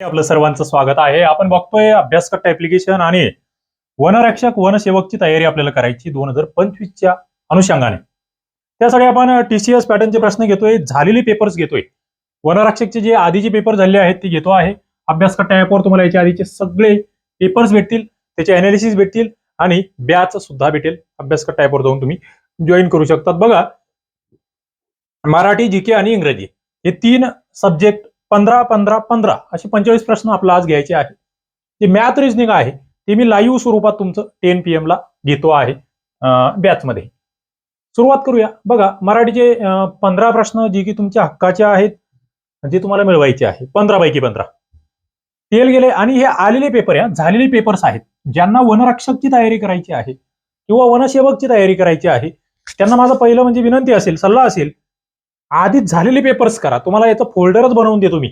आपलं सर्वांचं स्वागत आहे. आपण बघतोय अभ्यासकट्ट ऍप्लिकेशन आणि वनरक्षक वनसेवकची तयारी आपल्याला करायची दोन हजार पंचवीसच्या अनुषंगाने. त्यासाठी आपण टीसीएस पॅटर्नचे प्रश्न घेतोय झालेले पेपर्स घेतोय. वनरक्षकचे जे आधीचे पेपर झाले आहेत ते घेतो आहे. अभ्यासकट्टा ऍपवर तुम्हाला याच्या आधीचे सगळे पेपर्स भेटतील त्याचे अनालिसिस भेटतील आणि बॅच सुद्धा भेटेल. अभ्यासकट्टा ऍपवर जाऊन तुम्ही जॉईन करू शकतात. बघा मराठी जीके आणि इंग्रजी हे तीन सब्जेक्ट पंधरा पंधरा पंधरा असे पंचेचाळीस प्रश्न आपला आज घ्यायचे आहे जे मॅथ रिजनिंग आहे ते मी लाईव्ह स्वरूपात तुमचं टेन पी ला घेतो आहे बॅचमध्ये सुरुवात करूया. बघा मराठीचे पंधरा प्रश्न जे की तुमच्या हक्काचे आहेत जे तुम्हाला मिळवायचे आहे. पंधरा पैकी पंधरा. तेल गेले आणि हे आलेले पेपर या झालेले पेपर्स आहेत. ज्यांना वनरक्षकची तयारी करायची आहे किंवा वनसेवकची तयारी करायची आहे त्यांना माझं पहिलं म्हणजे विनंती असेल सल्ला असेल आधीच झालेले पेपर्स करा. तुम्हाला याचं फोल्डरच बनवून देतो मी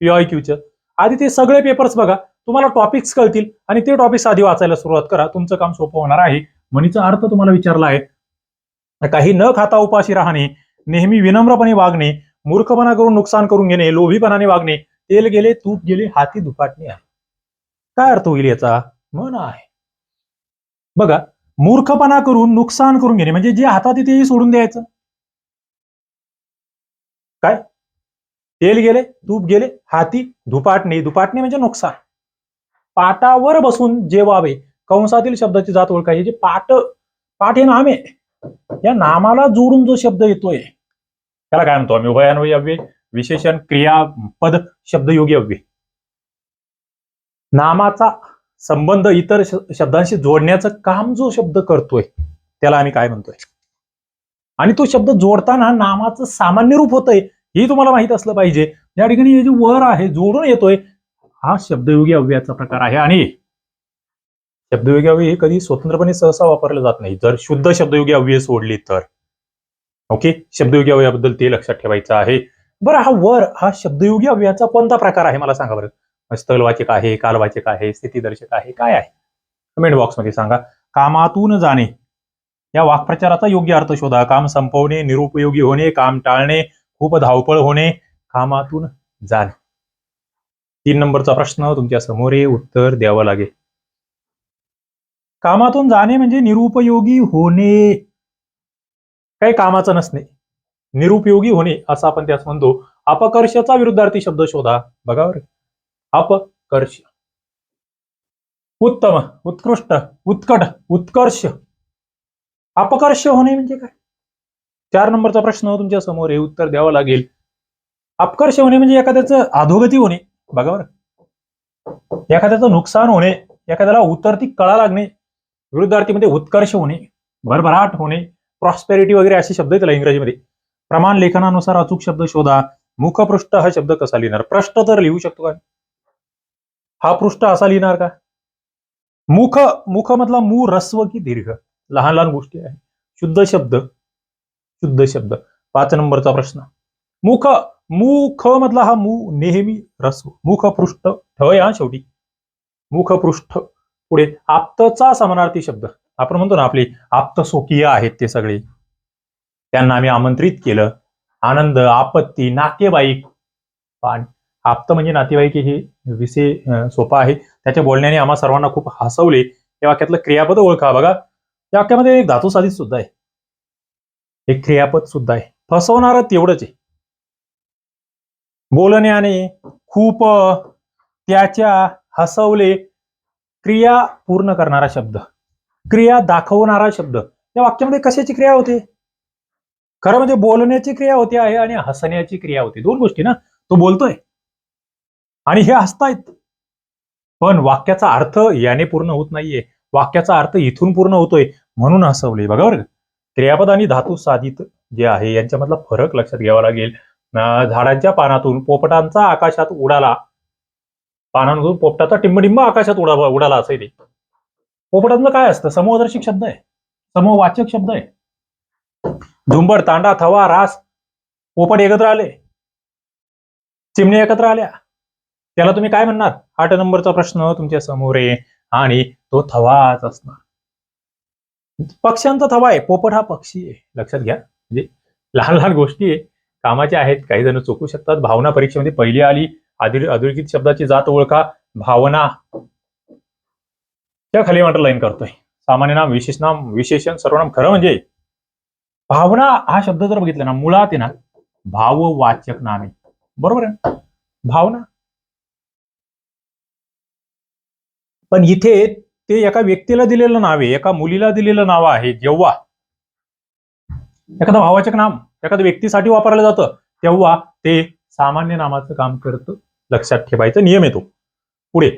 पीआय क्यूचं आधी ते सगळे पेपर्स बघा. तुम्हाला टॉपिक्स कळतील आणि ते टॉपिक्स आधी वाचायला सुरुवात करा. तुमचं काम सोपं होणार आहे. म्हणीचा अर्थ तुम्हाला विचारला आहे. काही न खाता उपाशी राहणे नेहमी विनम्रपणे वागणे मूर्खपणा करून नुकसान करून घेणे लोभीपणाने वागणे तेल गेले तूप गेले हाती दुपाटणे आहे. काय अर्थ होईल याचा? मन आहे. बघा मूर्खपणा करून नुकसान करून घेणे म्हणजे जे हातात आहे तेही सोडून द्यायचं. काय? तेल गेले तूप गेले हाती धुपाटणे. दुपाटणे म्हणजे नुकसान. पाटावर बसून जेवावे. कंसातील शब्दाची जात ओळखायची. जे पाट पाठ हे नाम. आहे या नामाला जोडून जो शब्द येतोय त्याला काय म्हणतो आम्ही? उभयान्वयी अव्यय विशेषण क्रिया पद शब्दयोगी अव्यय. नामाचा संबंध इतर श- शब्दांशी जोडण्याचं काम जो शब्द करतोय त्याला आम्ही काय म्हणतोय? आणि तो शब्द जोडताना नामाचं सामान्य रूप होतंय. हे तुम्हाला माहीत असलं पाहिजे. या ठिकाणी हे जे वर आहे जोडून येतोय हा शब्दयोगी अव्ययाचा प्रकार आहे. आणि शब्दयोगी अव्यय हे कधी स्वतंत्रपणे सहसा वापरलं जात नाही. जर शुद्ध शब्दयोगी अव्यय सोडली तर. ओके? शब्दयोगी अव्ययाबद्दल ते लक्षात ठेवायचं आहे. बरं हा वर हा शब्दयोगी अव्ययाचा कोणता प्रकार आहे? मला सांगा बरं. स्थलवाचक आहे कालवाचक आहे स्थितीदर्शक आहे काय आहे? कमेंट बॉक्समध्ये सांगा. कामातून जाणे. या वाक्प्रचाराचा योग्य अर्थ शोधा. काम संपवणे निरुपयोगी होणे काम टाळणे खूप धावपळ होणे कामातून जाणे. तीन नंबरचा प्रश्न तुमच्यासमोर उत्तर द्यावं लागेल. कामातून जाणे म्हणजे निरुपयोगी होणे. काही कामाचं नसणे. निरुपयोगी होणे असं आपण त्यास म्हणतो. अपकर्षचा विरुद्धार्थी शब्द शोधा. बघा बरं. अपकर्ष. उत्तम उत्कृष्ट उत्कट उत्कर्ष. अपकर्ष होणे म्हणजे काय? चार नंबरचा प्रश्न तुमच्यासमोर हे उत्तर द्यावं लागेल. अपकर्ष होणे म्हणजे एखाद्याचं अधोगती होणे. बघा बरं. एखाद्याचं नुकसान होणे एखाद्याला उतरती कळा लागणे विरुद्धार्थीमध्ये उत्कर्ष होणे भरभराट होणे प्रॉस्पेरिटी वगैरे असे शब्द आहेत त्याला इंग्रजीमध्ये. प्रमाण लेखनानुसार अचूक शब्द शोधा मुखपृष्ठ हा शब्द कसा लिहिणार? पृष्ठ तर लिहू शकतो का? हा पृष्ठ असा लिहिणार का? मुख मुख मधला मू रस्व की दीर्घ? लहान लहान गोष्टी आहे. शुद्ध शब्द. शुद्ध शब्द. पाच नंबरचा प्रश्न. मुख मुख मधला हा मू नेहमी रस्व मुखपृष्ठ ठय हा शेवटी. मुखपृष्ठ. पुढे आप्तचा समानार्थी शब्द. आपण म्हणतो ना आपले आप्त स्वकीय आहेत ते सगळे. त्यांना आम्ही आमंत्रित केलं. आनंद आपत्ती नातेवाईक. पाणी आप्त म्हणजे नातेवाईक हे विषय सोपा आहे. त्याच्या बोलण्याने आम्हा सर्वांना खूप हसवले. या वाक्यातलं क्रियापद ओळखा. बघा. या वाक्यामध्ये एक धातू साधित सुद्धा आहे. एक क्रियापद सुद्धा आहे. फसवणार तेवढंच आहे. बोलण्याने खूप त्याच्या हसवले क्रिया पूर्ण करणारा शब्द क्रिया दाखवणारा शब्द. या वाक्यामध्ये कशाची क्रिया होते? खरं म्हणजे बोलण्याची क्रिया होती आहे आणि हसण्याची क्रिया होती. दोन गोष्टी ना. तो बोलतोय आणि हे हसतायत. पण वाक्याचा अर्थ याने पूर्ण होत नाहीये. वाक्याचा अर्थ इथून पूर्ण होतोय म्हणून हसवले. बघा बरं क्रियापद आणि धातू साधित जे आहे यांच्यामधला फरक लक्षात घ्यावा लागेल. झाडांच्या पानातून पोपटांचा आकाशात उडाला. पानांमधून पोपटाचा टिंबडिंब आकाशात उडा उडाला असं ते. पोपटांचं काय असतं? समूहदर्शक शब्द आहे. समूहवाचक शब्द आहे. झुंबड तांडा थवा रास पोपट एकत्र आले. चिमणी एकत्र आल्या. त्याला तुम्ही काय म्हणणार? आठ नंबरचा प्रश्न तुमच्यासमोर आहे आणि तो थवाच असणार. पक्ष्यांचा थवा आहे पोपट हा पक्षी आहे. लक्षात घ्या. म्हणजे लहान लहान गोष्टी आहे. कामाच्या आहेत. काही जण चुकू शकतात. भावना परीक्षेमध्ये पहिली आली. आधी अधोरेखित शब्दाची जात ओळखा. भावना. त्या खाली अंडरलाईन करतोय. सामान्य नाम विशेष नाम विशेषण सर्वनाम खरं म्हणजे भावना हा शब्द जर बघितला ना मुळात आहे ना भाववाचक नाम आहे. बरोबर आहे भावना. पण इथे ते एका व्यक्तीला दिलेलं नाव आहे एका मुलीला दिलेलं नाव आहे जेव्हा एखादं भावाचक नाम एखाद्या व्यक्तीसाठी वापरलं जातं तेव्हा ते सामान्य नामाचं काम करतं. लक्षात ठेवायचा नियम येतो पुढे.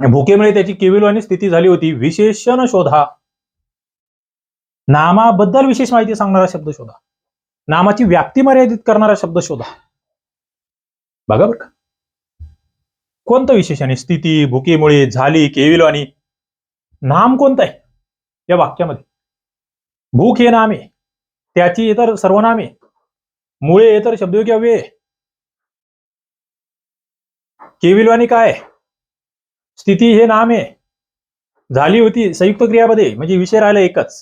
भुकेमुळे त्याची केविलवाणी स्थिती झाली होती. विशेषण शोधा. नामाबद्दल विशेष माहिती सांगणारा शब्द शोधा. नामाची व्याप्ती मर्यादित करणारा शब्द शोधा. बघा बरं का. कोणतं विशेष आहे? स्थिती भुकेमुळे झाली केविलवाणी नाम कोणतं आहे? या वाक्यामध्ये. भूक हे नाम आहे. त्याची इतर सर्वनामे मुळे इतर शब्द किंवा वे केविलवाणी काय स्थिती हे नाम आहे. झाली होती संयुक्त क्रियामध्ये. म्हणजे विषय राहिला एकच.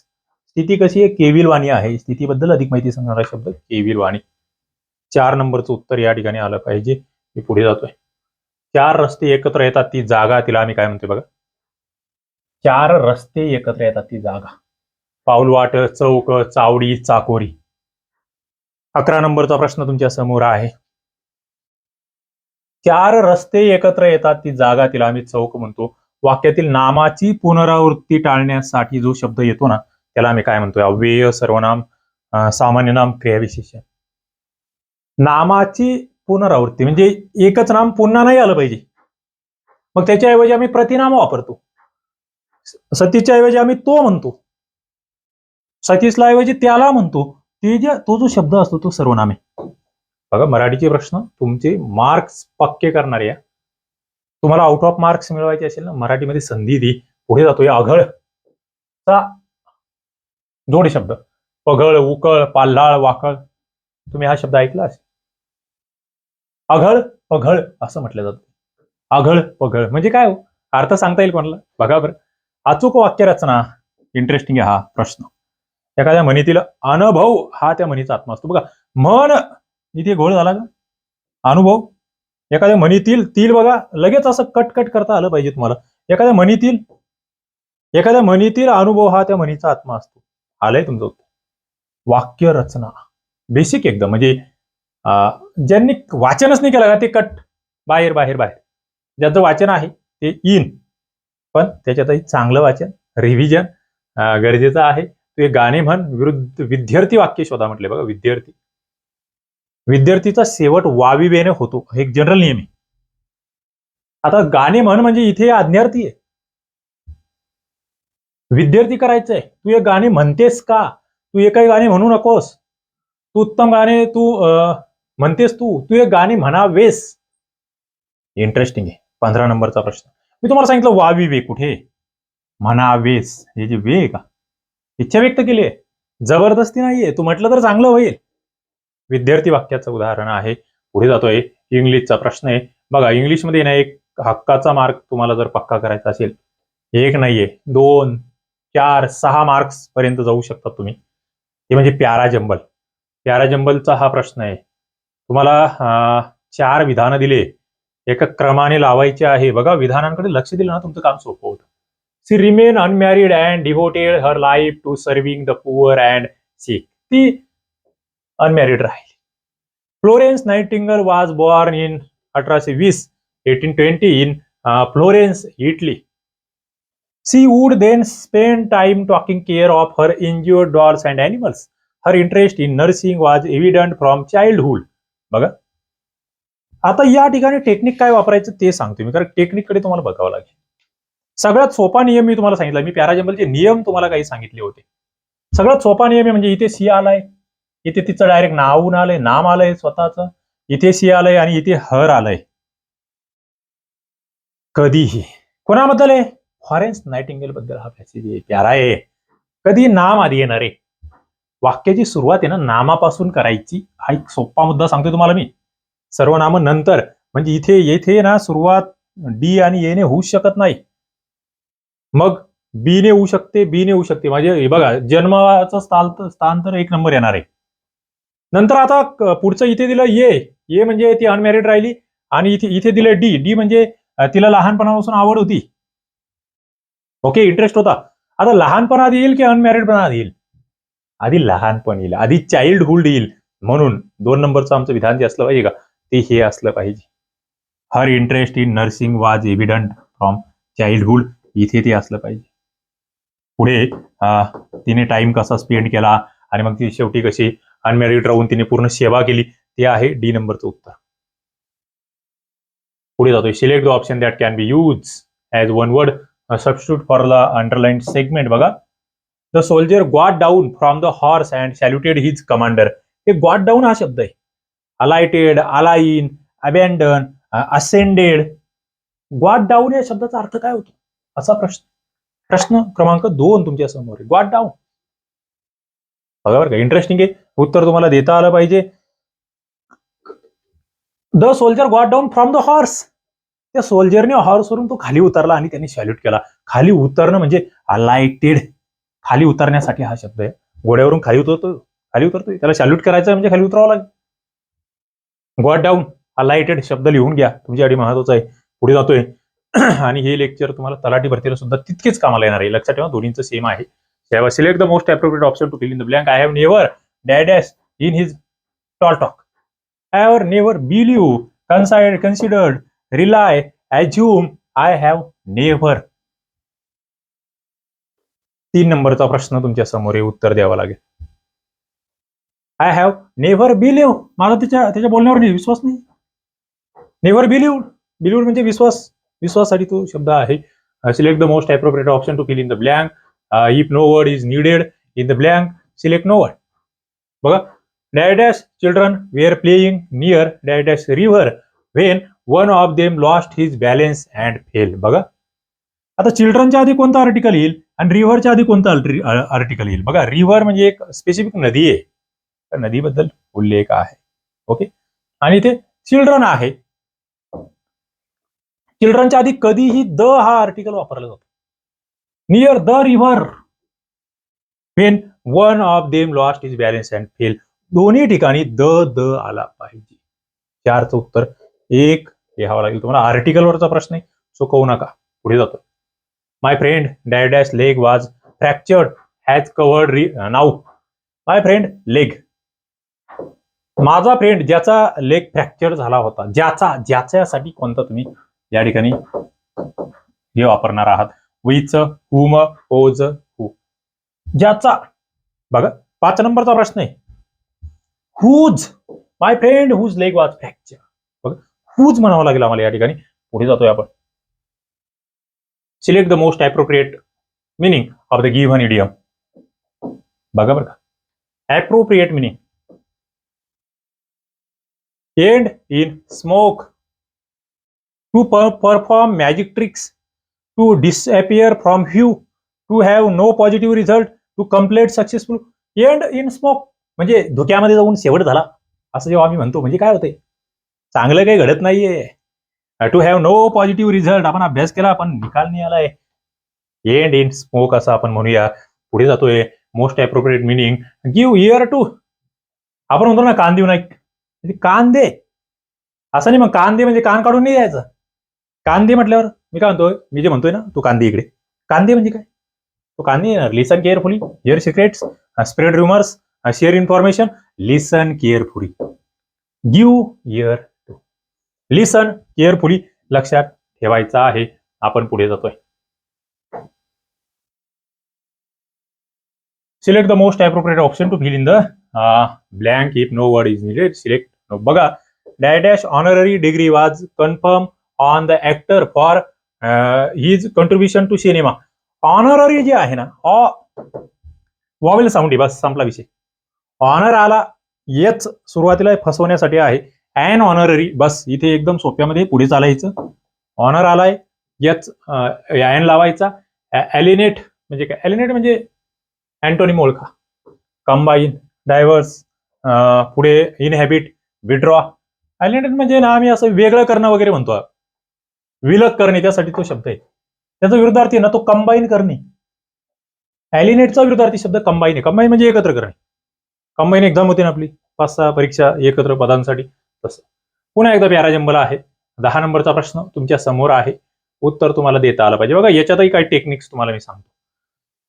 स्थिती कशी आहे? केविलवाणी आहे. स्थितीबद्दल अधिक माहिती सांगणारा शब्द केविलवाणी चार नंबरचं उत्तर या ठिकाणी आलं पाहिजे. मी पुढे जातोय. चार रस्ते एकत्र येतात ती जागा तिला आम्ही काय म्हणतोय बघा? चार रस्ते एकत्र येतात ती जागा. पाऊलवाट चौक चावडी चाकोरी. अकरा नंबरचा प्रश्न तुमच्यासमोर आहे. चार रस्ते एकत्र येतात ती जागा तिला आम्ही चौक म्हणतो. वाक्यातील नामाची पुनरावृत्ती टाळण्यासाठी जो शब्द येतो ना त्याला आम्ही काय म्हणतोय? अव्यय सर्वनाम सामान्य नाम क्रियाविशेषण नामाची पुनरावृत्ती. म्हणजे एकच नाम पुन्हा नाही आलं पाहिजे. मग त्याच्याऐवजी आम्ही प्रतिनाम वापरतो. सतीच्या ऐवजी आम्ही तो म्हणतो. सतीशला ऐवजी त्याला म्हणतो. ते जे तो जो शब्द असतो तो सर्वनामे. बघा मराठीचे प्रश्न तुमचे मार्क्स पक्के करणारे या. तुम्हाला आउट ऑफ मार्क्स मिळवायचे असेल ना मराठीमध्ये संधी दी. पुढे जातो या अघळ चा जोडी शब्द. पघळ उकळ पाल्हाळ वाकळ. तुम्ही हा शब्द ऐकला असेल? अघळ पघळ असं म्हटलं जातं. अघळ पघळ म्हणजे काय हो? अर्थ सांगता येईल कोणाला? बघा बरं. अचूक वाक्यरचना. इंटरेस्टिंग आहे हा प्रश्न. एखाद्या म्हणीतील अनुभव हा त्या म्हणीचा आत्मा असतो. बघा मन इथे घोळ झाला का? अनुभव. एखाद्या म्हणीतील तील बघा लगेच असं कट कट करता आलं पाहिजे तुम्हाला. एखाद्या म्हणीतील एखाद्या म्हणीतील अनुभव हा त्या म्हणीचा आत्मा असतो. आलंय तुमचं वाक्य रचना बेसिक एकदम. म्हणजे ज्यांनी वाचनच नाही केलं का ते कट बाहेर बाहेर बाहेर. ज्याचं वाचन आहे ते इन. पण त्याच्यातही चांगलं वाचन रिव्हिजन गरजेचं आहे. तू एक गाणे म्हण विरुद्ध विद्यार्थी वाक्य शोधा म्हटले बघा विद्यार्थी. विद्यार्थीचा शेवट वावी होतो हे एक जनरल नियम आहे. आता गाणे म्हण म्हणजे इथे आज्ञार्थी आहे. विद्यार्थी करायचंय. तू एक गाणे म्हणतेस का? तू एकही गाणे म्हणू नकोस. तू उत्तम गाणे तू अं, म्हणतेस तू तू एक गाणे म्हणावेस. इंटरेस्टिंग आहे. पंधरा नंबरचा प्रश्न. मी तुम्हाला सांगितलं वावी वे कुठे? म्हणावेस. हे जे वे का? इच्छा व्यक्त केली आहे. जबरदस्ती नाहीये. तू म्हटलं तर चांगलं होईल. विद्यार्थी वाक्याचं उदाहरण आहे. पुढे जातोय. इंग्लिशचा प्रश्न आहे. बघा इंग्लिशमध्ये ना एक हक्काचा मार्क तुम्हाला जर पक्का करायचा असेल. एक नाहीये. दोन चार सहा मार्क्स पर्यंत जाऊ शकतात तुम्ही. हे म्हणजे प्यारा जंबल. प्यारा जंबलचा हा प्रश्न आहे. तुम्हाला चार विधानं दिले. एका क्रमाने लावायचे आहे. बघा विधानांकडे लक्ष दिलं ना तुमचं काम सोपं होतं. She remained unmarried and devoted her life to serving the poor and sick ती अनमॅरिड राहिली. फ्लोरेन्स नाईटिंगल वाज बॉर्न इन अठराशे वीस eighteen twenty in Florence Italy she would then spend time talking care of her injured dolls and animals her interest in nursing was evident from childhood बघा. आता या ठिकाणी technique काय वापरायचं ते सांगतो मी कारण टेक्निककडे तुम्हाला बघावं लागेल. सगळ्यात सोपा नियम मी तुम्हाला सांगितला मी पॅराजेम्बलचे नियम तुम्हाला काही सांगितले होते. सगळ्यात सोपा नियम आहे म्हणजे इथे सी आलाय इथे तिचं डायरेक्ट नावून आलंय नाम आलंय स्वतःच इथे सी आलंय आणि इथे हर आलंय. कधीही. कोणाबद्दल आहे? फॉरेन्स नाईटिंगेल बद्दल हा पॅसेज आहे प्यारा आहे. कधी नाम आधी येणार आहे? वाक्याची सुरुवात आहे ना नामापासून करायची. हा एक सोपा मुद्दा सांगतोय तुम्हाला मी. सर्वनाम नंतर. म्हणजे इथे येथे ना सुरुवात डी आणि एने होऊ शकत नाही. मग बी ने होऊ शकते बी ने होऊ शकते. म्हणजे हे बघा जन्माचं स्थान स्थान तर एक नंबर येणार आहे. नंतर आता पुढचं इथे दिलं ये ये म्हणजे ती अनमॅरिड राहिली आणि इथे इथे दिलं डी. डी म्हणजे तिला लहानपणापासून आवड होती. ओके इंटरेस्ट होता. आता लहानपणात येईल की अनमॅरिडपणात येईल? आधी लहानपण येईल आधी चाइल्डहुड येईल. म्हणून दोन नंबरचं आमचं विधान जे असलं पाहिजे का? ते हे असलं पाहिजे. Her interest in nursing was evident from childhood इथे ते असलं पाहिजे. पुढे तिने टाइम कसा स्पेंड केला आणि मग ती शेवटी कशी अनमॅरिड राहून तिने पूर्ण सेवा केली ते आहे डी नंबरचं उत्तर. पुढे जातोय. Select the option that can be used as one word substitute for the underlined segment बघा the soldier got down from the horse and saluted his commander he got down हा शब्द आहे alighted aligned abandoned ascended got down या शब्दाचा अर्थ काय होतो? असा प्रश्न. प्रश्न क्रमांक दोन तुमच्यासमोर गॉट डाऊन बघा बरं का इंटरेस्टिंग आहे. उत्तर तुम्हाला देता आलं पाहिजे. The soldier got down from the horse त्या सोल्जरने हॉर्सवरून तो खाली उतरला आणि त्यांनी सॅल्यूट केला. खाली उतरणं म्हणजे अलायटेड खाली उतरण्यासाठी हा शब्द आहे. घोड्यावरून खाली उतरतो खाली उतरतोय? त्याला सॅल्यूट करायचं म्हणजे खाली उतरावं लागेल. गॉट डाऊन अलाइटेड शब्द लिहून घ्या. तुमच्यासाठी महत्त्वाचा आहे. पुढे जातोय. आणि हे लेक्चर तुम्हाला तलाठी भरतीला सुद्धा तितकेच कामाला येणार आहे. लक्षात ठेवा दोन्हीचं सेम आहे. Select the most appropriate option to fill in the blank I have never dash in his tall talk I have never believed consider considered relied assumed I have never तीन नंबरचा प्रश्न तुमच्यासमोर उत्तर द्यावं लागेल. आय हॅव नेव्हर बिलीव्ह माझा त्याच्या त्याच्या बोलण्यावर नाही विश्वास नाही. नेव्हर बिलीव बिलीव म्हणजे विश्वास विश्वासासाठी तो शब्द आहे. Select the most appropriate option to fill in the blank if no word is needed in the blank select no word बघा dash children were playing near dash river when one of them lost his balance and fell बघा. आता चिल्ड्रनच्या आधी कोणता article येईल? आणि रिव्हरच्या आधी कोणता article येईल? बघा रिव्हर म्हणजे एक स्पेसिफिक नदी आहे. त्या नदीबद्दल उल्लेख आहे. ओके आणि इथे चिल्ड्रन आहे. चिल्ड्रनच्या आधी कधीही द हा आर्टिकल वापरला जातो. Near the river when one of them lost his balance and fell दोन्ही ठिकाणी द द आला पाहिजे. चारचं उत्तर एक लिहावं लागेल. तुम्हाला आर्टिकलवरचा प्रश्न आहे. चुकवू नका. पुढे जातो. My friend dash leg was fractured has covered re now my friend leg माझा फ्रेंड ज्याचा लेग फ्रॅक्चर झाला होता ज्याचा ज्याच्यासाठी कोणता तुम्ही या ठिकाणी हे वापरणार आहात? विच हुम ओज हु ज्याचा बघा पाच नंबरचा प्रश्न आहे. Whose my friend whose leg was fracture बघा हुज म्हणावं लागेल आम्हाला या ठिकाणी. पुढे जातोय आपण. Select the most appropriate meaning of the given idiom बघा बरं का appropriate meaning end in smoke to perform magic tricks to disappear from view to have no positive result to complete successful end in smoke म्हणजे धुक्यामध्ये जाऊन शेवट झाला. असं जेव्हा आम्ही म्हणतो म्हणजे काय होतंय? चांगलं काही घडत नाहीये. To have no positive result आपण अभ्यास केला पण निकाल नाही आलाय. एंड इन स्मोक असं आपण म्हणूया. पुढे जातोय. Most appropriate meaning give ear to आपण म्हणतो ना कान देऊ नाही म्हणजे कान दे. असं नाही मग कान दे म्हणजे कान काढून नाही द्यायचं. कान दे म्हटल्यावर मी काय म्हणतोय? मी जे म्हणतोय ना तू कांदे इकडे. कांदे म्हणजे काय? तो कांदे येणार. Listen carefully hear secrets spread rumours share information listen carefully give ear listen carefully लक्षात ठेवायचं आहे. आपण पुढे जातोय. Select the most appropriate option to fill in the blank if no word is needed select बघा. Dash honorary degree was confirm on the actor for his contribution to cinema honorary जे आहे ना ऑ वॉवेल साऊंड बस संपला विषय. Honour आला येच सुरुवातीला फसवण्यासाठी आहे. And honorary बस इथे एकदम सोप्यामध्ये पुढे चालायचं. ऑनर आलाय यच अँड लावायचा. ॲलिनेट म्हणजे काय? ॲलिनेट म्हणजे अँटोनी ओळखा. कंबाईन डायव्हर्स पुढे इनहॅबिट विड्रॉ ॲलिनेट म्हणजे ना आम्ही असं वेगळं करणं वगैरे म्हणतो. विलग करणे त्यासाठी तो शब्द आहे. त्याचा विरुद्धार्थी ना तो कंबाईन करणे. ॲलिनेटचा विरुद्धार्थी शब्द कंबाईन आहे. कंबाईन म्हणजे एकत्र करणे. कंबाईन एक्झाम होते ना आपली. पाच सहा परीक्षा एकत्र पदांसाठी. तसं. पुन्हा एकदा पॅराजंबल आहे. दहा नंबरचा प्रश्न तुमच्यासमोर आहे. उत्तर तुम्हाला देता आलं पाहिजे. बघा याच्यातही काही टेक्निक्स तुम्हाला मी सांगतो.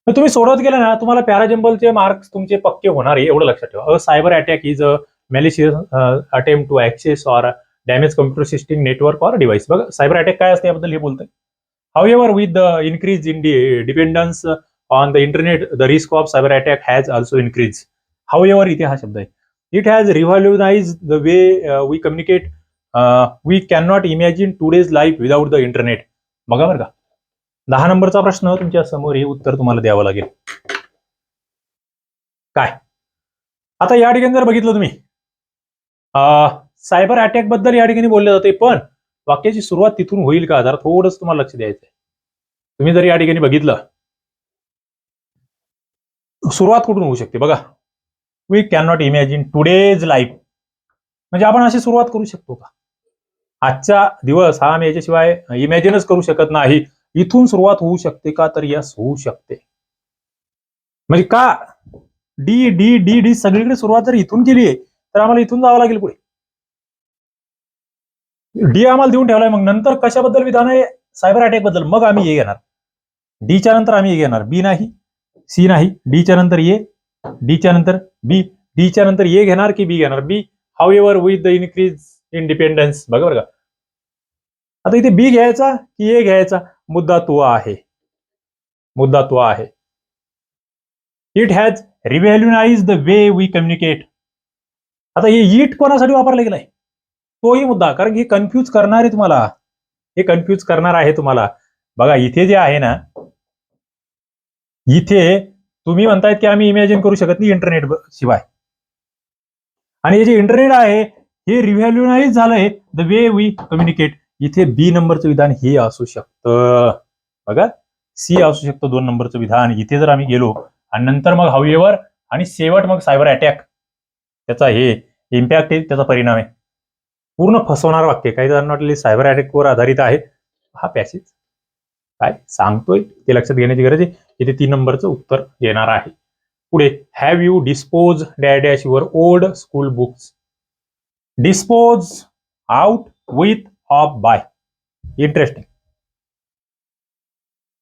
तुम्ही सोडवत गेलं ना तुम्हाला पॅराजंबलचे मार्क्स तुमचे पक्के होणार आहे एवढं लक्षात ठेवा. Cyber attack is a malicious attempt to access or damage computer system network or device बघा सायबर अटॅक काय असते याबद्दल हे बोलतोय. However with the increase in dependence on the internet the risk of cyber attack has also increase however इथे हा शब्द आहे. It has revolutionised the way we communicate we can not imagine today's life without the internet बघा बरं का. दहा नंबरचा प्रश्न तुमच्यासमोर हे उत्तर तुम्हाला द्यावं लागेल. काय? आता या ठिकाणी जर बघितलं तुम्ही सायबर अटॅकबद्दल या ठिकाणी बोलले जाते पण वाक्याची सुरुवात तिथून होईल का? जरा थोडंच तुम्हाला लक्ष द्यायचं आहे तुम्ही जर या ठिकाणी बघितलं सुरुवात कुठून होऊ शकते? बघा. We can not imagine today's life म्हणजे आपण अशी सुरुवात करू शकतो का? आजचा दिवस हा आम्ही याच्याशिवाय इमॅजिनच करू शकत नाही. इथून सुरुवात होऊ शकते का? तर यस होऊ शकते. म्हणजे का? डी डी डी डी सगळीकडे सुरुवात जर इथून केली आहे तर आम्हाला इथून जावं लागेल पुढे. डी आम्हाला देऊन ठेवलाय मग नंतर कशाबद्दल विधान आहे? सायबर अटॅकबद्दल. मग आम्ही हे घेणार. डीच्या नंतर आम्ही हे घेणार. बी नाही सी नाही डीच्या नंतर ये डीच्या नंतर बी डीच्या नंतर ए घेणार की बी घेणार? B however with the increase independence बघा बरं का. आता इथे बी घ्यायचा की ए घ्यायचा? मुद्दा तो आहे. मुद्दा तो आहे. It has revolutionised the way we communicate आता हे इट कोणासाठी वापरला गेलाय? तोही मुद्दा कारण हे कन्फ्यूज करणार आहे तुम्हाला. हे कन्फ्यूज करणार आहे तुम्हाला. बघा इथे जे आहे ना इथे तुम्ही म्हणतायत की आम्ही इमॅजिन करू शकत नाही इंटरनेट शिवाय. आणि हे जे इंटरनेट आहे हे रिव्हॅल्युनाइज झालंय. द वे वी कम्युनिकेट इथे बी नंबरचं विधान हे असू शकतं. बघा. सी असू शकतं दोन नंबरचं विधान. इथे जर आम्ही गेलो आणि नंतर मग हाऊएवर आणि शेवट मग सायबर अटॅक त्याचा हे इम्पॅक्ट आहे त्याचा परिणाम आहे. पूर्ण फसवणार वाक्य. काही जणांना वाटले सायबर अटॅकवर आधारित आहे. हा पॅसेज काय? सांगतोय. ते लक्षात घेण्याची गरज आहे. इथे तीन नंबरचं उत्तर येणार आहे. पुढे have you dispose dash your old school books dispose out with of by interesting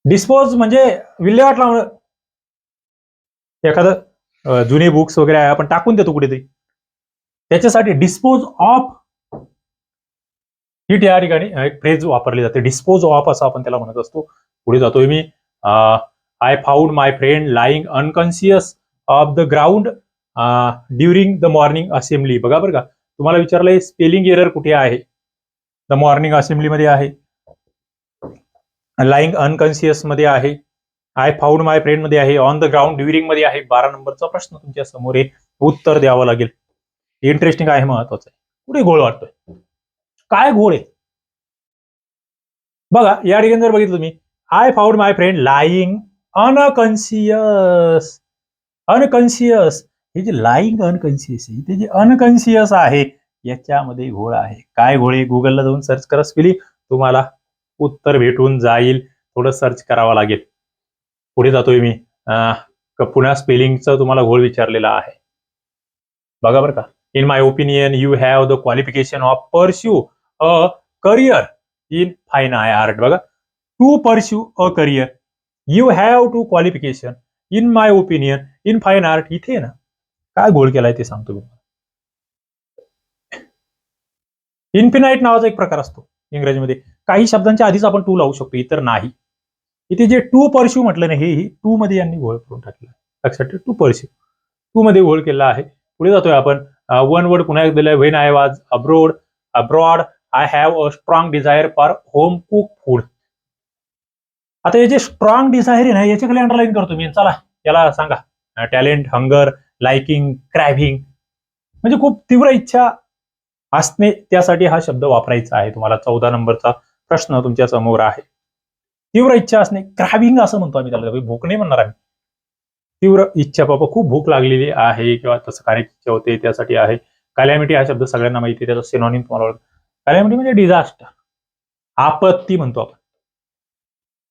dispose म्हणजे विल्हेवाट लावणं. एखादं जुने बुक्स वगैरे आहे आपण टाकून देतो कुठेतरी. त्याच्यासाठी डिस्पोज ऑफ ही त्या ठिकाणी एक फ्रेज वापरली जाते. डिस्पोज ऑफ असं आपण त्याला म्हणत असतो. पुढे जातोय मी. I found my friend lying unconscious of the ground during the morning assembly बघा बरं का. तुम्हाला विचारलंय स्पेलिंग एरर कुठे आहे? द मॉर्निंग असेंब्लीमध्ये आहे. लाईंग अनकॉन्शियसमध्ये आहे. आय फाऊंड माय फ्रेंडमध्ये आहे. ऑन द ग्राउंड ड्युरिंगमध्ये आहे. बारा नंबरचा प्रश्न तुमच्यासमोर आहे. उत्तर द्यावं लागेल. इंटरेस्टिंग आहे महत्वाचं आहे. कुठे गोळ वाटतोय काय गोळ आहे? बघा या ठिकाणी जर बघितलं तुम्ही I found my friend lying unconscious. Unconscious हे जे लाईंग अनकन्सियस आहे ते जे अनकॉन्शियस आहे याच्यामध्ये घोळ आहे. काय घोळ आहे? गुगलला जाऊन सर्च करा स्पेलिंग. तुम्हाला उत्तर भेटून जाईल. थोडं सर्च करावं लागेल. पुढे जातोय मी. पुन्हा स्पेलिंगचं तुम्हाला घोळ विचारलेला आहे. बघा बरं का. In my opinion you have the qualification of pursue a career in fine I art बघा. To pursue a career you have to qualification in my opinion in fine art इथे ना. काय गोळ केलाय ते सांगतो मी इन्फिनाईट नावाचा एक प्रकार असतो इंग्रजीमध्ये. काही शब्दांच्या आधीच आपण टू लावू शकतो इतर नाही. इथे जे टू परश्यू म्हटलं ना हे टू मध्ये यांनी घोळ करून टाकला लक्षात ठेव टू परश्यू टू मध्ये घोळ केला आहे. पुढे जातोय आपण. वन वर्ड पुन्हा एक दिलाय when I was abroad abroad I have a strong desire for home cook food आता हे जे स्ट्रॉंग डिझायर आहे ना याच्याकडे अंडरलाईन करतो मी. चला याला सांगा. टॅलेंट हंगर लाईकिंग क्रॅव्हिंग म्हणजे खूप तीव्र इच्छा असणे त्यासाठी हा शब्द वापरायचा आहे. तुम्हाला चौदा नंबरचा प्रश्न तुमच्यासमोर आहे. तीव्र इच्छा असणे क्रॅव्हिंग असं म्हणतो आम्ही त्याला. भूक नाही म्हणणार आम्ही. तीव्र इच्छा बाबा खूप भूक लागलेली आहे किंवा तसं खाण्याची इच्छा होते त्यासाठी आहे. कॅलॅमिटी हा शब्द सगळ्यांना माहिती आहे त्याचा सिनॉनिम तुम्हाला कॅलॅमिटी म्हणजे डिझास्टर आपत्ती म्हणतो आपण.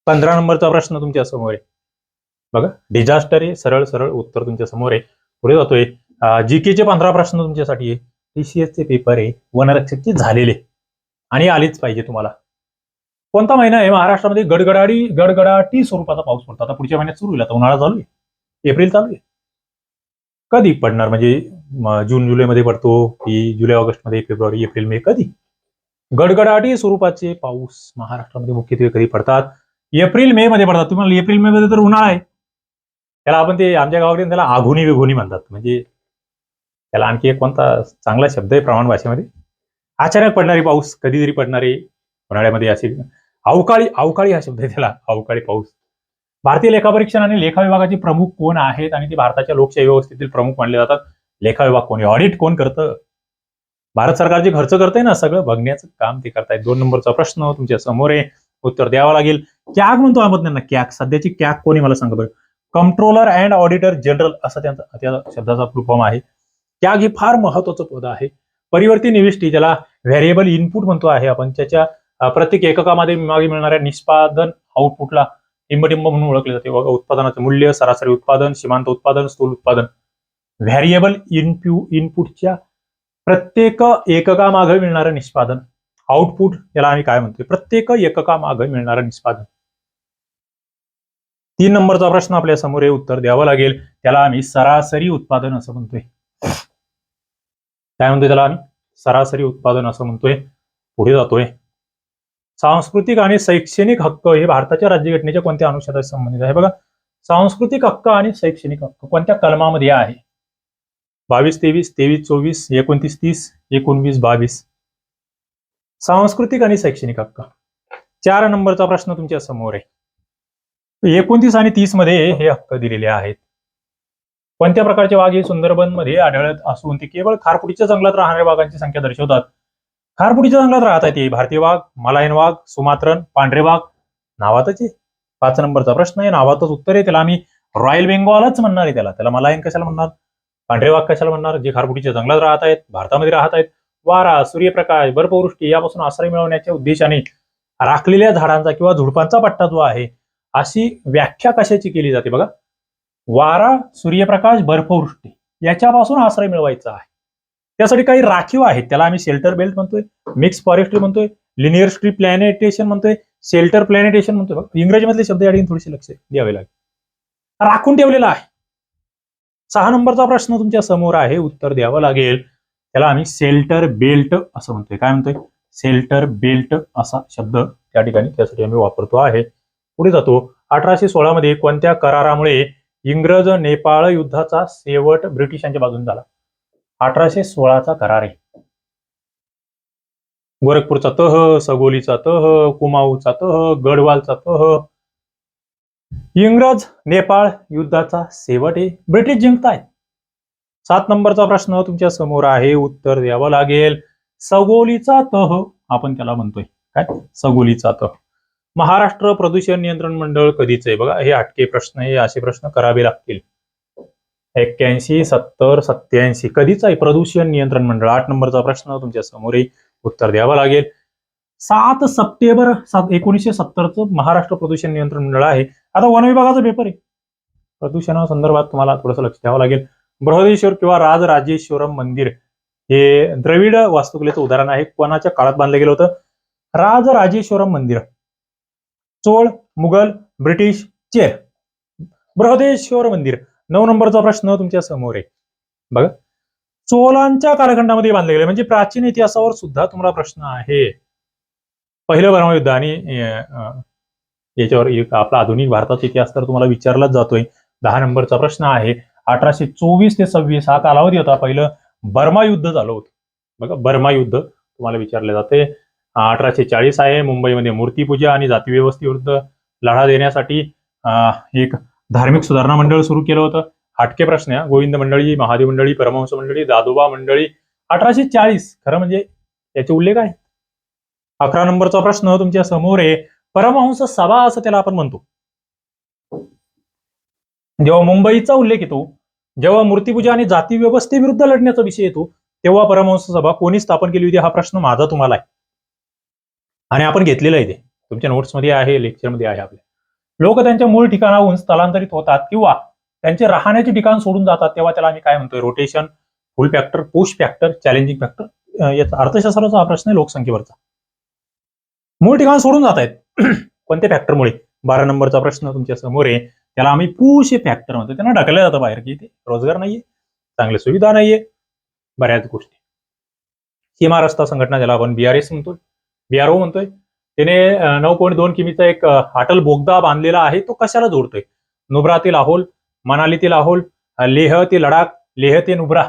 पंधरा नंबरचा प्रश्न तुमच्यासमोर आहे. बघा डिझास्टर आहे सरळ सरळ उत्तर तुमच्यासमोर आहे. पुढे जातोय. जीकेचे पंधरा प्रश्न तुमच्यासाठी आहे. TCS चे पेपर आहे वनरक्षकचे झालेले आणि आलेच पाहिजे तुम्हाला. कोणता महिना आहे? महाराष्ट्रामध्ये गडगडाडी गडगडाटी स्वरूपाचा पाऊस पडतो. आता पुढच्या महिन्यात सुरू होईल. आता उन्हाळा चालू आहे. एप्रिल चालू आहे. कधी पडणार? म्हणजे जून जुलैमध्ये पडतो की जुलै ऑगस्टमध्ये फेब्रुवारी एप्रिल मे कधी? गडगडाटी स्वरूपाचे पाऊस महाराष्ट्रामध्ये मुख्यत्वे कधी पडतात? एप्रिल मे मध्ये पडतात. तुम्हाला एप्रिल मे मध्ये तर उन्हाळा आहे. त्याला आपण ते आमच्या गावाकडे त्याला आघोनी वेघोनी म्हणतात. म्हणजे त्याला आणखी एक कोणता चांगला शब्द आहे प्रमाण भाषेमध्ये? अचानक पडणारी पाऊस कधीतरी पडणारी उन्हाळ्यामध्ये असे अवकाळी अवकाळी हा शब्द आहे त्याला अवकाळी पाऊस. भारतीय लेखापरीक्षण आणि लेखा विभागाचे प्रमुख कोण आहेत आणि ते भारताच्या लोकशाही व्यवस्थेतील प्रमुख मानले जातात? लेखा विभाग कोण ऑडिट कोण करतं? भारत सरकार जे खर्च करतंय ना सगळं बघण्याचं काम ते करतायत. दोन नंबरचा प्रश्न तुमच्यासमोर आहे. उत्तर द्यावं लागेल. कॅग म्हणतो आपण त्यांना कॅग. सध्याची कॅग कोणी मला सांगा बरं? कंट्रोलर अँड ऑडिटर जनरल असा त्यांचा त्या शब्दाचा फुल फॉर्म आहे. कॅग हे फार महत्वाचं पद आहे. परिवर्ती निविष्टी ज्याला व्हेरिएबल इनपुट म्हणतो आहे आपण त्याच्या प्रत्येक एककामध्ये मागे मिळणाऱ्या निष्पादन आउटपुटला टिंबटिंब म्हणून ओळखले जाते. बघा उत्पादनाचे मूल्य सरासरी उत्पादन सीमांत उत्पादन स्थूल उत्पादन. व्हेरिएबल इनप्यू इनपुटच्या प्रत्येक एककामागे मिळणारं निष्पादन. आउटपुट याला आम्ही काय म्हणतो प्रत्येक एककामागे मिळणारं निष्पादन. तीन नंबरचा प्रश्न आपल्यासमोर हे उत्तर द्यावं लागेल. त्याला आम्ही सरासरी उत्पादन असं म्हणतोय. काय म्हणतोय त्याला आम्ही? सरासरी उत्पादन असं म्हणतोय. पुढे जातोय. सांस्कृतिक आणि शैक्षणिक हक्क हे भारताच्या राज्यघटनेच्या कोणत्या अनुच्छेदाशी संबंधित आहे? बघा सांस्कृतिक हक्क आणि शैक्षणिक हक्क कोणत्या कलमामध्ये आहे? बावीस तेवीस तेवीस चोवीस एकोणतीस तीस एकोणवीस बावीस. सांस्कृतिक आणि शैक्षणिक हक्क. चार नंबरचा प्रश्न तुमच्यासमोर आहे. एकोणतीस आणि तीसमध्ये हे हक्क दिलेले आहेत. कोणत्या प्रकारचे वाघ हे सुंदरबनमध्ये आढळत असून ते केवळ खारपुडीच्या जंगलात राहणाऱ्या वाघांची संख्या दर्शवतात. खारपुडीच्या जंगलात राहतात ते भारतीय वाघ मलायन वाघ सुमात्रन पांढरे वाघ. नावातच आहे. पाच नंबरचा प्रश्न आहे. नावातच उत्तर आहे. त्याला आम्ही रॉयल बेंगॉलच म्हणणार आहे त्याला. त्याला मलायन कशाला म्हणणार? पांढरे वाघ कशाला म्हणणार? जे खारपुडीच्या जंगलात राहत आहेत भारतामध्ये राहत आहेत. वारा सूर्यप्रकाश बर्फवृष्टी यापासून आश्रय मिळवण्याच्या उद्देशाने राखलेल्या झाडांचा किंवा झुडपांचा पट्टा जो आहे अशी व्याख्या कशाची केली जाते बघा. वारा सूर्यप्रकाश बर्फवृष्टी याच्यापासून आश्रय मिळवायचा आहे. त्यासाठी काही राखीव आहेत. त्याला आम्ही शेल्टर बेल्ट म्हणतोय मिक्स फॉरेस्ट्री म्हणतोय लिनियर स्ट्री प्लॅनेटेशन म्हणतोय शेल्टर प्लॅनेटेशन म्हणतोय. इंग्रजीमधले शब्द या ठिकाणी थोडेसे लक्ष द्यावे लागेल. राखून ठेवलेला आहे. सहा नंबरचा प्रश्न तुमच्यासमोर आहे. उत्तर द्यावं लागेल. त्याला आम्ही शेल्टर बेल्ट असं म्हणतोय. काय म्हणतोय? शेल्टर बेल्ट असा शब्द त्या ठिकाणी त्यासाठी आम्ही वापरतो आहे. पुढे जातो. अठराशे सोळा मध्ये कोणत्या करारामुळे इंग्रज नेपाळ युद्धाचा शेवट ब्रिटिशांच्या बाजून झाला? अठराशे सोळाचा करार आहे. गोरखपूरचा तह सगोलीचा तह कुमाऊचा तह गडवालचा तह. इंग्रज नेपाळ युद्धाचा शेवट आहे. ब्रिटिश जिंकतायत. सात नंबरचा प्रश्न तुमच्यासमोर आहे. उत्तर द्यावं लागेल. सगोलीचा तह आपण त्याला म्हणतोय. काय? सगोलीचा तह. महाराष्ट्र प्रदूषण नियंत्रण मंडळ कधीच आहे बघा हे आटके प्रश्न आहे असे प्रश्न करावे लागतील. एक्क्याऐंशी सत्तर सत्याऐंशी कधीच आहे प्रदूषण नियंत्रण मंडळ? आठ नंबरचा प्रश्न तुमच्या समोरही उत्तर द्यावं लागेल. सात सप्टेंबर सात एकोणीसशे सत्तरचं महाराष्ट्र प्रदूषण नियंत्रण मंडळ आहे. आता वन विभागाचा पेपर आहे. प्रदूषणासंदर्भात तुम्हाला थोडंसं लक्ष द्यावं लागेल. बृहदेश्वर किंवा राजराजेश्वरम मंदिर हे द्रविड वास्तुकलेचं उदाहरण आहे. कोणाच्या काळात बांधलं गेलं होतं? राजराजेश्वरम मंदिर. चोळ मुघल ब्रिटिश चेर. बृहदेश्वर मंदिर. नऊ नंबरचा प्रश्न तुमच्यासमोर आहे. बघा. चोलांच्या कालखंडामध्ये बांधले गेले. म्हणजे प्राचीन इतिहासावर सुद्धा तुम्हाला प्रश्न आहे. पहिलं ब्रह्मयुद्ध आणि याच्यावर एक आपला आधुनिक भारताचा इतिहास तर तुम्हाला विचारलाच जातोय. दहा नंबरचा प्रश्न आहे. अठराशे चोवीस ते सव्वीस हा कालावधी होता. पहिलं बर्मा युद्ध झालं होतं. बघा बर्मा युद्ध तुम्हाला विचारले जाते अठराशे चाळीस आहे. मुंबईमध्ये मूर्तीपूजा आणि जातीव्यवस्थेविरुद्ध लढा देण्यासाठी एक धार्मिक सुधारणा मंडळ सुरू केलं होतं. हटके प्रश्न आहे गोविंद मंडळी महादेव मंडळी परमहंस मंडळी दादोबा मंडळी. अठराशे चाळीस खरं म्हणजे याचे उल्लेख आहे. अकरा नंबरचा प्रश्न तुमच्यासमोर आहे. परमहंस सभा असं त्याला आपण म्हणतो. जेव्हा मुंबईचा उल्लेख येतो जेव्हा मूर्तीपूजा आणि जाती व्यवस्थेविरुद्ध लढण्याचा विषय येतो तेव्हा परमहंस सभा कोणी स्थापन केली होती हा प्रश्न माझा तुम्हाला आहे. आणि आपण घेतलेलं आहे ते. तुमच्या नोट्समध्ये आहे लेक्चरमध्ये आहे आपल्या. लोक त्यांच्या मूळ ठिकाणाहून स्थलांतरित होतात किंवा त्यांचे राहण्याचे ठिकाण सोडून जातात तेव्हा त्याला आम्ही काय म्हणतोय? Rotation pull factor push factor challenging factor याचा अर्थशास्त्राचा हा प्रश्न आहे लोकसंख्येवरचा. मूळ ठिकाण सोडून जात आहेत. कोणत्या फॅक्टरमुळे बारा नंबरचा प्रश्न तुमच्यासमोर आहे. त्याला आम्ही पुश फॅक्टर म्हणतो. त्यांना ढकललं जातं बाहेर की इथे रोजगार नाहीये चांगल्या सुविधा नाहीये बऱ्याच गोष्टी. सीमा रस्ता संघटना ज्याला आपण बीआरएस म्हणतो बीआरओ म्हणतोय. त्याने नऊ पॉईंट दोन किमीचा एक अटल बोगदा बांधलेला आहे तो कशाला जोडतोय? नुब्रा ते लाहोल मनाली ते लाहोल लेह ते लडाख लेह ते नुब्रा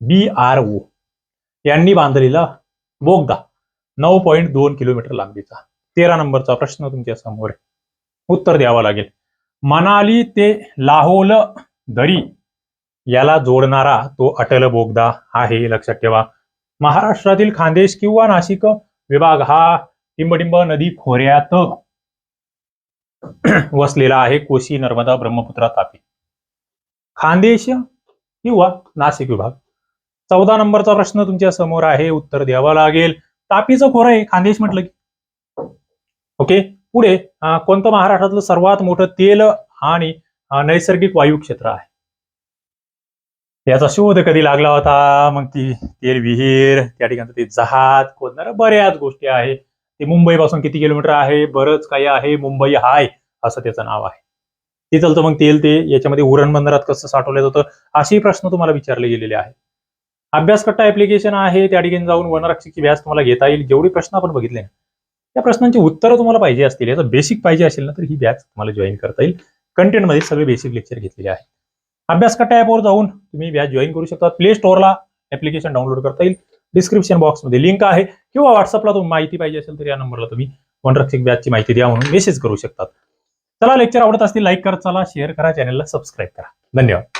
बी आर ओ यांनी बांधलेला बोगदा नऊ पॉईंट दोन किलोमीटर लांबीचा. तेरा नंबरचा प्रश्न तुमच्यासमोर. उत्तर द्यावं लागेल. मनाली ते लाहोल दरी याला जोडणारा तो अटल बोगदा आहे लक्षात ठेवा. महाराष्ट्रातील खानदेश किंवा नाशिक विभाग हा टिंबटिंब नदी खोऱ्यात वसलेला आहे. कोशी नर्मदा ब्रह्मपुत्रा तापी. खानदेश किंवा नाशिक विभाग. चौदा नंबरचा प्रश्न तुमच्यासमोर आहे. उत्तर द्यावा लागेल. तापीचं खोरं आहे. खानदेश म्हटलं की. ओके? पुढे कोणतं महाराष्ट्रातलं सर्वात मोठं तेल आणि नैसर्गिक वायू क्षेत्र आहे? याचा शोध कधी लागला होता? मग ती तेल विहीर त्या ठिकाणी ते जहाज खोदणाऱ्या बऱ्याच गोष्टी आहे. ते मुंबई पासून किती किलोमीटर आहे? बरंच काही आहे. मुंबई हाय असं त्याचं नाव आहे. ते चालतं मग तेल ते याच्यामध्ये उरण बंदरात कसं साठवलं जातं? असेही प्रश्न तुम्हाला विचारले गेलेले आहे अभ्यासकट्टा ऍप्लिकेशन आहे त्या ठिकाणी जाऊन वनरक्षकची व्यास तुम्हाला घेता येईल. जेवढे प्रश्न आपण बघितले ना त्या प्रश्नांची उत्तरं तुम्हाला पाहिजे असतील. याचं बेसिक पाहिजे असेल ना तर ही बॅच तुम्हाला जॉईन करता येईल. कंटेंटमध्ये सगळे बेसिक लेक्चर घेतलेले आहे अभ्यासकट्टा ॲपवर जाऊन तुम्ही बॅच जॉईन करू शकता. प्ले स्टोअरला ऍप्लिकेशन डाउनलोड करता येईल. डिस्क्रिप्शन बॉक्समध्ये लिंक आहे. किंवा व्हॉट्सअपला तुम्ही माहिती पाहिजे असेल तर या नंबरला तुम्ही वनरक्षक व्याजची माहिती द्या म्हणून मेसेज करू शकतात. चला लेक्चर आवडत असतील लाईक करा. चला शेअर करा. चॅनलला सबस्क्राईब करा. धन्यवाद.